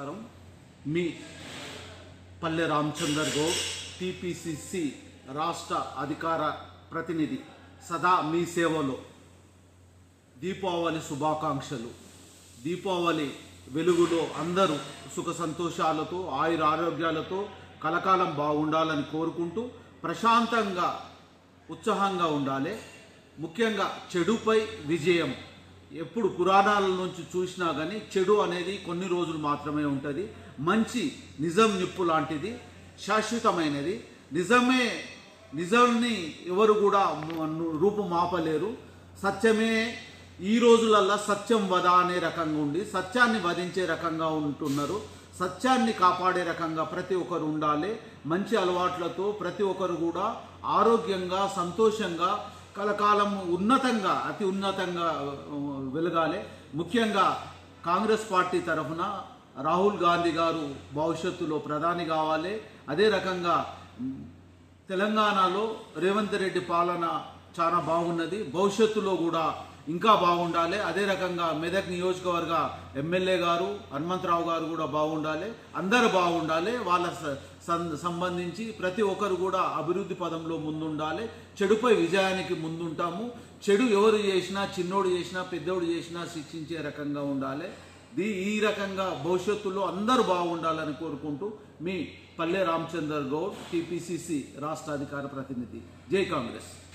నమస్కారం. మీ పల్లె రామచందర్ గౌడ్ టిపిసిసి రాష్ట్ర అధికార ప్రతినిధి సదా మీ సేవలో. దీపావళి శుభాకాంక్షలు. దీపావళి వెలుగులో అందరూ సుఖ సంతోషాలతో ఆయుర ఆరోగ్యాలతో కలకాలం బాగుండాలని కోరుకుంటూ ప్రశాంతంగా ఉత్సాహంగా ఉండాలి. ముఖ్యంగా చెడుపై విజయం. ఎప్పుడు పురాణాల నుంచి చూసినా కానీ చెడు అనేది కొన్ని రోజులు మాత్రమే ఉంటుంది. మంచి నిజం నిప్పు లాంటిది శాశ్వతమైనది. నిజమే నిజాన్ని ఎవరు కూడా రూపుమాపలేరు. సత్యమే ఈ రోజులల్లా సత్యం వద అనే రకంగా ఉండి సత్యాన్ని వధించే రకంగా ఉంటున్నారు. సత్యాన్ని కాపాడే రకంగా ప్రతి ఒక్కరు ఉండాలి. మంచి అలవాట్లతో ప్రతి ఒక్కరు కూడా ఆరోగ్యంగా సంతోషంగా కలకాలం ఉన్నతంగా అతి ఉన్నతంగా వెలగాలి. ముఖ్యంగా కాంగ్రెస్ పార్టీ తరఫున రాహుల్ గాంధీ గారు భవిష్యత్తులో ప్రధాని కావాలి. అదే రకంగా తెలంగాణలో రేవంత్ రెడ్డి పాలన చాలా బాగున్నది. భవిష్యత్తులో కూడా ఇంకా బాగుండాలి. అదే రకంగా మెదక్ నియోజకవర్గ ఎమ్మెల్యే గారు హనుమంతరావు గారు కూడా బాగుండాలి. అందరూ బాగుండాలి. వాళ్ళ స- సంబంధించి ప్రతి ఒక్కరు కూడా అభివృద్ధి పదంలో ముందుండాలి. చెడుపై విజయానికి ముందుంటాము. చెడు ఎవరు చేసినా చిన్నోడు చేసినా పెద్దోడు చేసినా శిక్షించే రకంగా ఉండాలి. దీ ఈ రకంగా భవిష్యత్తులో అందరూ బాగుండాలని కోరుకుంటూ మీ పల్లె రామచందర్ గౌడ్ టీపీసీసీ రాష్ట్ర అధికార ప్రతినిధి. జై కాంగ్రెస్.